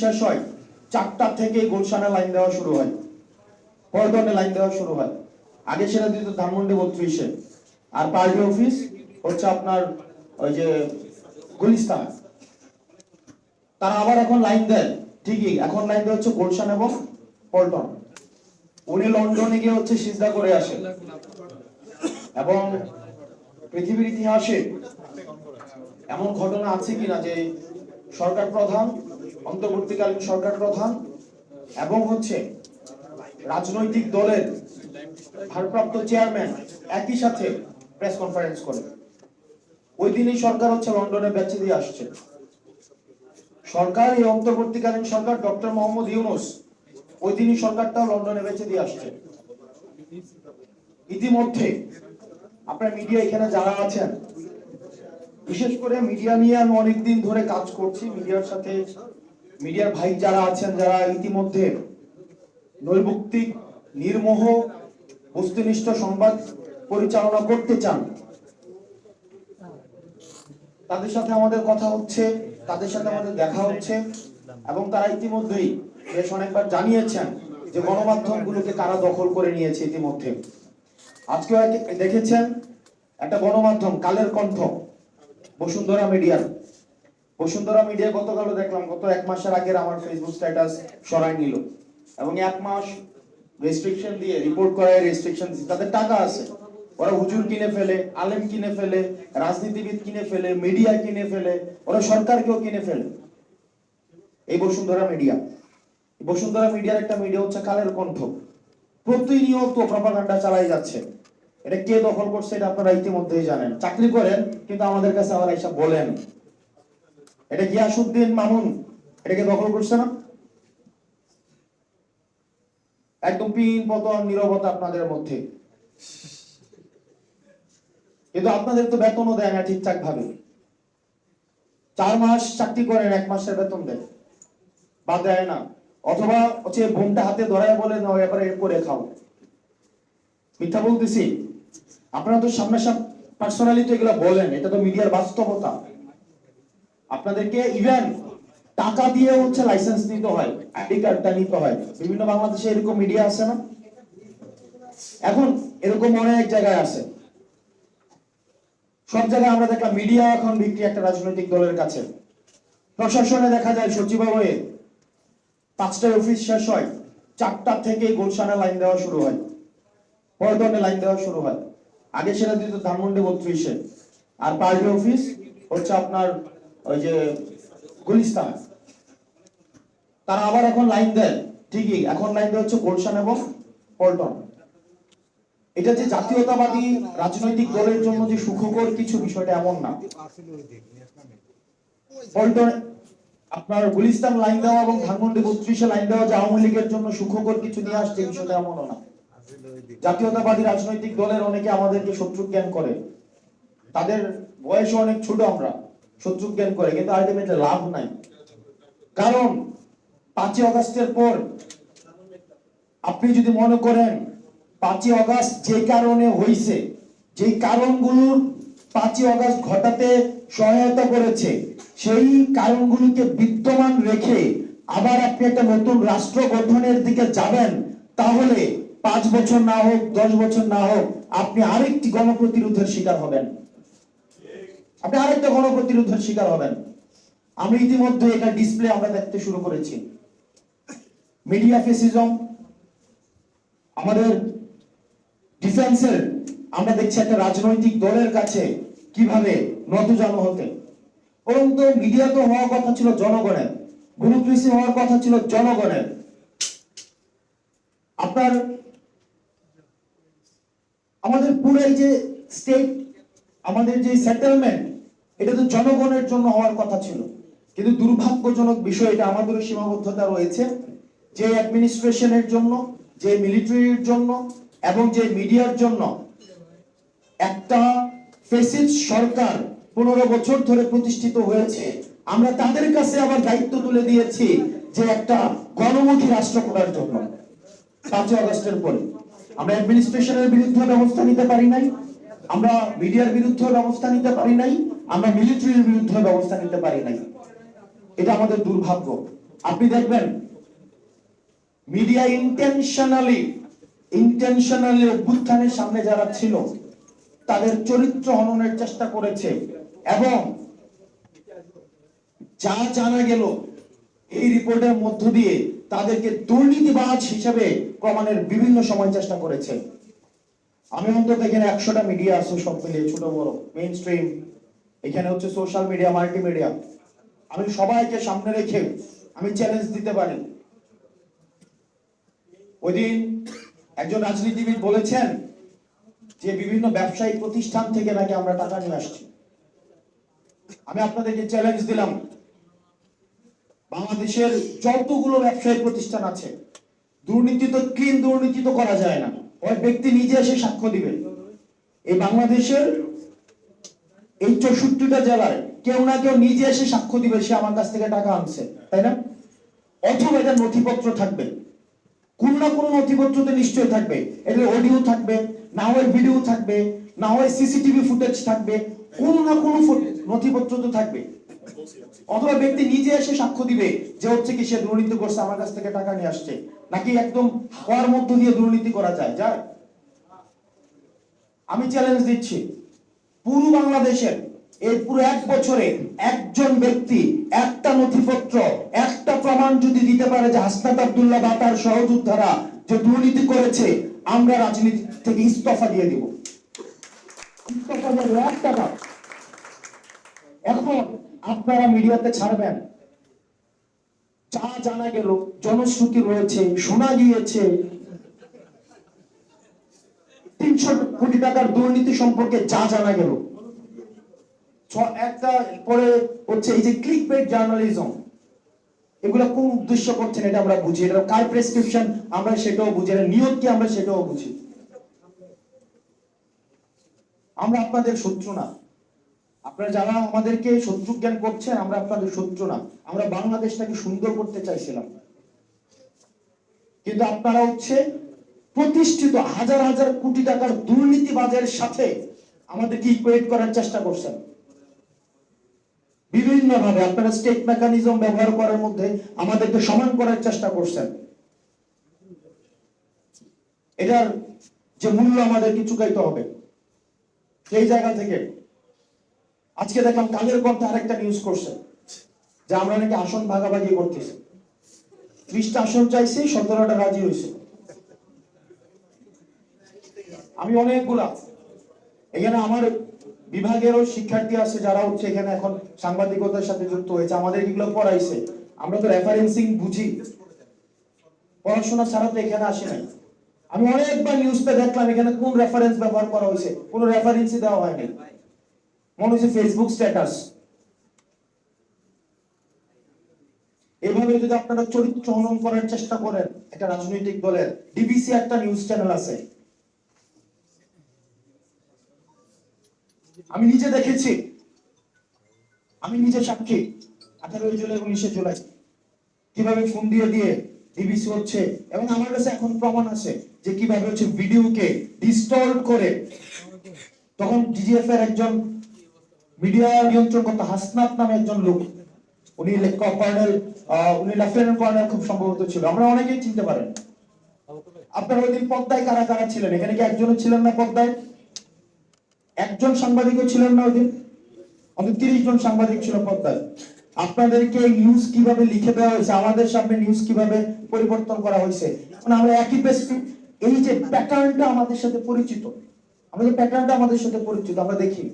শেষ হয়, চারটা থেকে গুলশানে লাইন দেওয়া শুরু হয়। পল্টনে লাইন দেওয়া শুরু হয়। আগে সেটা দিত ধানমন্ডি বত্রিশে। আর পার্টি অফিস হচ্ছে আপনার ওই যে গুলিস্তান। তারা আবার এখন লাইন দেয়। ঠিকই, এখন লাইন দেয় হচ্ছে গুলশান এবং পল্টন। উনি লন্ডনে গিয়ে হচ্ছে সিজদা করে আসেন। এবং পৃথিবীর ইতিহাসে এমন ঘটনা আছে কিনা যে সরকার প্রধান অন্তর্বর্তীকালীন সরকার প্রধান এবং হচ্ছে রাজনৈতিক দলের ভারপ্রাপ্ত চেয়ারম্যান একই সাথে প্রেস কনফারেন্স করে। ওই দিনই সরকার হচ্ছে লন্ডনে বেঁচে দিয়ে আসছে। সরকার এই অন্তর্বর্তীকালীন সরকার ডক্টর মোহাম্মদ ইউনুস ওই দিনই সরকারটা লন্ডনে বেঁচে দিয়ে আসছে। ইতিমধ্যে আপনার মিডিয়া এখানে যারা আছেন, বিশেষ করে মিডিয়া নিয়ে আমি অনেকদিন ধরে কাজ করছি, মিডিয়ার সাথে মিডিয়ার ভাই যারা আছেন, যারা ইতিমধ্যে নৈর্ভুক্তিক নির্মোহ, বস্তুনিষ্ঠ সংবাদ পরিচালনা করতে চান, তাদের সাথে আমাদের কথা হচ্ছে, তাদের সাথে আমাদের দেখা হচ্ছে এবং তারা ইতিমধ্যেই বেশ অনেকবার জানিয়েছেন যে গণমাধ্যমগুলোকে কারা দখল করে নিয়েছে ইতিমধ্যে। আজকেও এক- দেখেছেন, একটা গণমাধ্যম, কালের কণ্ঠ, বসুন্ধরা মিডিয়ার। বসুন্ধরা মিডিয়া গতকালও দেখলাম, গত এক মাসের আগের আমার ফেসবুক স্ট্যাটাস সরাই নিল। এবং এক মাস রেস্ট্রিকশন দিয়ে রিপোর্ট করায় রেস্ট্রিকশন তাদের টাকা আছে। ওরা হুজুর কিনে ফেলে, আলেম কিনে ফেলে, রাজনীতিবিদ কিনে ফেলে মিডিয়া কিনে ফেলে, ওরা সরকারকেও কিনে ফেলে। এই বসুন্ধরা মিডিয়া বসুন্ধরা মিডিয়ার একটা মিডিয়া হচ্ছে কালের কণ্ঠ। প্রতিনিয়ত প্রপাগান্ডা চালাই যাচ্ছে। এটা কে দখল করছে এটা আপনারা ইতিমধ্যেই জানেন। চাকরি করেন, কিন্তু আমাদের কাছে আবার এসব বলেন। এটা গিয়াসুদ্দিন মামুন। এটাকে দখল করছে না? একদম পিন পতন, নিরবতা আপনাদের মধ্যে। কিন্তু আপনাদের তো বেতনও দেয় না ঠিকঠাক ভাবে চার মাস চাকরি করেন, এক মাসের বেতন দেয়। বা দেয় না। অথবা হচ্ছে বোনটা হাতে ধরায় বলে না এবারে করে খাও। মিথ্যা বলতেছি। আপনারা তো সামনে সামনে পার্সোনালি তো এগুলো বলেন, এটা তো মিডিয়ার বাস্তবতা। আপনাদেরকে ইভেন টাকা দিয়ে হচ্ছে লাইসেন্স নিতে হয় আইডি কার্ডটা নিতে হয়। বিভিন্ন বাংলাদেশে এরকম মিডিয়া আছে না? এখন এরকম অনেক জায়গায় আছে। সব জায়গায় আমরা দেখলাম মিডিয়া এখন বিক্রি একটা রাজনৈতিক দলের কাছে। প্রশাসনে দেখা যায় সচিবালয়ে পাঁচটায় অফিস শেষ হয়, চারটা থেকে গুলশানে লাইন দেওয়া শুরু হয় পল্টনে লাইন দেওয়া শুরু হয়। আগে সেটা দিত ধানমন্ডি বত্রিশে। আর পার্টি অফিস হচ্ছে আপনার ওই যে গুলিস্তান। তারা আবার এখন লাইন দেয়। ঠিকই, এখন লাইন দেওয়া হচ্ছে গুলশান এবং পল্টন। এটা যে জাতীয়তাবাদী রাজনৈতিক দলের জন্য যে সুখকর কিছু বিষয়টা এমন না। পল্টন, আপনার গুলিস্তান লাইন দেওয়া এবং ধানমন্ডি বত্রিশে লাইন দেওয়া যে আওয়ামী লীগের জন্য সুখকর কিছু নিয়ে আসছে বিষয়টা এমনও না। জাতীয়তাবাদী রাজনৈতিক দলের অনেকে আমাদেরকে শত্রু জ্ঞান করে। তাদের বয়স অনেক ছোট আমরা। শত্রু জ্ঞান করে, কিন্তু আলটিমেটলি লাভ নাই। কারণ পাঁচই অগস্টের পর আপনি যদি মনে করেন, পাঁচই অগস্ট যে কারণে হইছে, যেই কারণগুলোর পাঁচই অগস্ট ঘটাতে সহায়তা করেছে, সেই কারণগুলোকে বিদ্যমান রেখে আবার আপনি একটা নতুন রাষ্ট্র গঠনের দিকে যাবেন, তাহলে পাঁচ বছর না হোক, দশ বছর না হোক, আপনি আরেকটি গণপ্রতিরোধের শিকার হবেন। আপনি আরেকটা গণপ্রতিরোধের শিকার হবেন। আমি ইতিমধ্যে এটা ডিসপ্লে আমরা দেখতে শুরু করেছি। মিডিয়া ফেসিজম আমাদের ডিফেন্সের আমরা দেখছি একটা রাজনৈতিক দলের কাছে কীভাবে নতজানু হতে। বরং তো মিডিয়া তো হওয়ার কথা ছিল জনগণের ব্যুরোক্রেসি হওয়ার কথা ছিল জনগণের। আপনার আমাদের পুরো এই যে স্টেট আমাদের যে সেটেলমেন্ট এটা তো জনগণের জন্য হওয়ার কথা ছিল। কিন্তু দুর্ভাগ্যজনক বিষয় এটা আমাদেরও সীমাবদ্ধতা রয়েছে। যে অ্যাডমিনিস্ট্রেশনের জন্য, যে মিলিটারির জন্য এবং যে মিডিয়ার জন্য একটা ফেসিস সরকার পনেরো বছর ধরে প্রতিষ্ঠিত হয়েছে। আমরা তাদের কাছে আবার দায়িত্ব তুলে দিয়েছি যে একটা গণমুখী রাষ্ট্র করার জন্য। পাঁচই আগস্টের পরে। আমরা অ্যাডমিনিস্ট্রেশনের বিরুদ্ধে ব্যবস্থা নিতে পারি নাই। আমরা মিডিয়ার বিরুদ্ধে ব্যবস্থা নিতে পারি নাই, আমরা মিলিটারির বিরুদ্ধে ব্যবস্থা নিতে পারি নাই। এটা আমাদের দুর্ভাগ্য। আপনি দেখবেন, মিডিয়া ইন্টেনশনালি ইন্টেনশনালি অভ্যুত্থানের সামনে যারা ছিল, তাদের চরিত্র হননের চেষ্টা করেছে এবং যা জানা গেল এই রিপোর্টের মধ্য দিয়ে তাদেরকে দুর্নীতিবাজ হিসেবে প্রমাণের বিভিন্ন সময় চেষ্টা করেছে। আমি অন্তত এখানে একশোটা মিডিয়া আছে সব মিলিয়ে, ছোট, বড় মেইন স্ট্রিম এখানে হচ্ছে সোশ্যাল মিডিয়া মাল্টিমিডিয়া আমি সবাইকে সামনে রেখে আমি চ্যালেঞ্জ দিতে পারি। ওই একজন রাজনীতিবিদ বলেছেন যে বিভিন্ন ব্যবসায়িক প্রতিষ্ঠান থেকে নাকি আমরা টাকা নিয়ে আসছি। আমি আপনাদেরকে চ্যালেঞ্জ দিলাম। বাংলাদেশের যতগুলো ব্যবসায়িক প্রতিষ্ঠান আছে, দুর্নীতি তো ক্লিন দুর্নীতি তো করা যায় না। ওই ব্যক্তি নিজে এসে সাক্ষ্য দিবে। এই বাংলাদেশের এই চৌষট্টিটা জেলায় কেউ না কেউ নিজে এসে সাক্ষ্য দিবে, সে আমার কাছ থেকে টাকা আনছে, তাই না? অথবা এটা নথিপত্র থাকবে। কোন না কোনো নথিপত্রতে নিশ্চয় থাকবে। এটা অডিও থাকবে, না হয় ভিডিও থাকবে, না হয় সিসিটিভি ফুটেজ থাকবে, কোন না কোনো নথিপত্র তো থাকবে। অথবা ব্যক্তি নিজে এসে সাক্ষ্য দিবে যে হচ্ছে কি সে দুর্নীতি করছে আমার কাছ থেকে টাকা নিয়ে আসছে। নাকি একদম হওয়ার মধ্য দিয়ে দুর্নীতি করা যায়? যায়। আমি চ্যালেঞ্জ দিচ্ছি। পুরো বাংলাদেশের এই পুরো এক বছরে একজন ব্যক্তি একটা নথিপত্র একটা প্রমাণ যদি দিতে পারে যে হাসনাত আব্দুল্লাহ বা তার সহযোদ্ধারা যে দুর্নীতি করেছে আমরা রাজনীতি থেকে ইস্তফা দিয়ে দিব। ইস্তফা দেব, একটা। এখন আপনারা মিডিয়াতে ছাড়বেন। যা জানা গেল, জনশ্রুতি রয়েছে, শোনা গিয়েছে। তিনশো কোটি টাকার দুর্নীতি সম্পর্কে যা জানা গেল। একটা পরে হচ্ছে এই যে ক্লিক বেট জার্নালিজম এগুলো কোন উদ্দেশ্য করছেন এটা আমরা বুঝি। এটা কার প্রেসক্রিপশন আমরা সেটাও বুঝি। এটা নিয়ত কি আমরা সেটাও বুঝি। আমরা আপনাদের শত্রু না। আপনারা যারা আমাদেরকে শত্রু জ্ঞান করছেন, আমরা আপনাদের শত্রু না। আমরা বাংলাদেশটাকে সুন্দর করতে চাইছিলাম। কিন্তু আপনারা হচ্ছে প্রতিষ্ঠিত হাজার হাজার কোটি টাকার দুর্নীতিবাজের সাথে আমাদেরকে ইকুয়েট করার চেষ্টা করছেন। বিভিন্ন ভাবে আপনারা স্টেট মেকানিজম ব্যবহার করার মধ্যে আমাদেরকে সমান করার চেষ্টা করছেন। এটার যে মূল্য আমাদেরকে চুকাইতে হবে। সেই জায়গা থেকে আজকে দেখলাম কালের কণ্ঠে আরেকটা নিউজ করছে, যে আমরা নাকি আসন ভাগাভাগি করতেছি। ত্রিশটা আসন চাইছি, সতেরোটা রাজি হয়েছে। আমি অনেকগুলা। এখানে আমার বিভাগেরও শিক্ষার্থী আছে, যারা হচ্ছে এখানে এখন সাংবাদিকতার সাথে যুক্ত হয়েছে আমাদের এগুলো পড়াইছে। আমরা তো রেফারেন্সিং বুঝি। পড়াশোনা ছাড়া তো এখানে আসি নাই। আমি অনেকবার নিউজটা দেখলাম এখানে কোন রেফারেন্স ব্যবহার করা হয়েছে, কোন রেফারেন্সই দেওয়া হয়নি। মনে হচ্ছে ফেসবুক স্ট্যাটাস এভাবে যদি আপনারা চরিত্র হনন করার চেষ্টা করেন একটা রাজনৈতিক দলের ডিবিসি একটা নিউজ চ্যানেল আছে। আমি নিজে দেখেছি। আমি নিজে সাক্ষী। আঠারোই জুলাই, উনিশে জুলাই। কীভাবে ফোন দিয়ে দিয়ে ডিবিসি হচ্ছে এবং আমার কাছে এখন প্রমাণ আছে যে কীভাবে হচ্ছে ভিডিওকে ডিস্টর্ট করে। তখন ডিজিএফ এর একজন মিডিয়া নিয়ন্ত্রণ করতে হাসনাত নামে একজন লোক। উনি কর্নেল উনি লেফটেন্যান্ট কর্নেল খুব সম্ভবত ছিল। আমরা অনেকেই চিনতে পারেন। আপনার ওই দিন পদ্মায় কারা কারা ছিলেন? এখানে কি একজনও ছিলেন না পদ্মায়? একজন সাংবাদিকও ছিলেন না ওই দিন? অন্তত তিরিশ জন সাংবাদিক ছিল পদ্মায়। আপনাদেরকে নিউজ কীভাবে লিখে দেওয়া হয়েছে? আমাদের সামনে নিউজ কীভাবে পরিবর্তন করা হয়েছে? মানে আমরা একই পেজ এই যে প্যাটার্নটা আমাদের সাথে পরিচিত। আমাদের প্যাটার্নটা আমাদের সাথে পরিচিত, আমরা দেখি।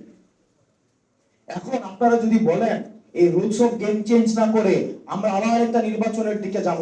এখন আপনারা যদি বলেন, এই রুলস অফ গেম চেঞ্জ না করে আমরা আবার একটা নির্বাচনের দিকে যাব।